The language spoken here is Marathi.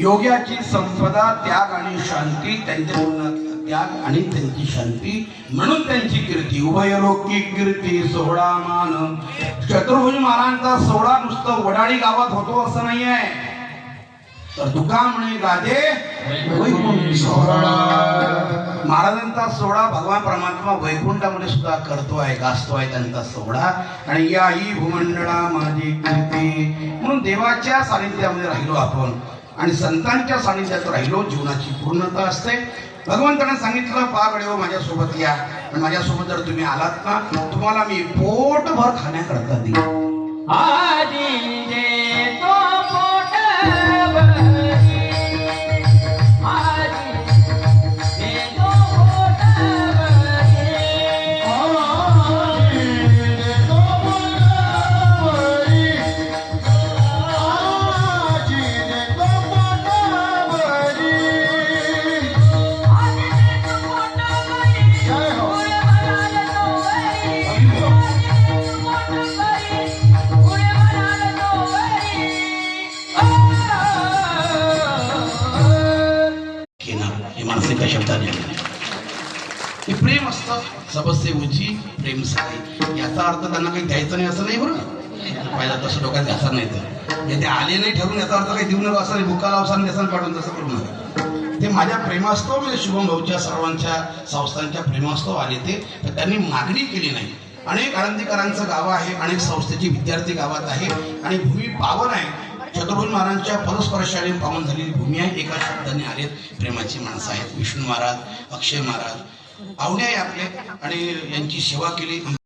योग्याची संपदा त्याग आणि शांती त्यांच्या त्याग आणि त्यांची शांती. म्हणून त्यांची कीर्ती उभयलोकी कीर्ती सोहळा मान. शत्रुभुज महाराजांचा सोहळा नुसतं वडाळी गावात होतो असं नाही आहे तर तुका म्हणे गादे सोहळा. महाराजांचा सोहळा भगवान परमात्मा वैकुंठामध्ये सुद्धा करतो आहे गाजतो आहे त्यांचा सोहळा. आणि या ही भूमंडळा माझी कीर्ती. म्हणून देवाच्या सानिध्यामध्ये राहिलो आपण. आणि संतांच्या सानिध्यात राहिलो जीवनाची पूर्णता असते. भगवंताने सांगितलं पागडे हो माझ्यासोबत या. आणि माझ्यासोबत जर तुम्ही आलात ना तुम्हाला मी पोटभर खाण्याकरता देईन. सबसे उंची प्रेम याचा अर्थ त्यांना काही द्यायचं नाही असं नाही बरं पाहिजे तसं डोक्यात घ्यायचं नाही तर हे ते आले नाही ठरून याचा अर्थ काही देऊ नका असं नाही बुक्का लावसान देसान पाठवून तसं करू नका. ते माझ्या प्रेमास्तव म्हणजे शुभम भाऊच्या सर्वांच्या संस्थांच्या प्रेमास्तव आले ते तर त्यांनी मागणी केली नाही. अनेक आनंदीकरांचं गाव आहे अनेक संस्थेची विद्यार्थी गावात आहे आणि भूमी पावन आहे. चतुर्भुज महाराजांच्या परस्परशाने पावन झालेली भूमी आहे एका शब्दाने आलेत प्रेमाची माणसं आहेत. विष्णू महाराज अक्षय महाराज पाहुणे आहे आपले आणि यांची सेवा केली.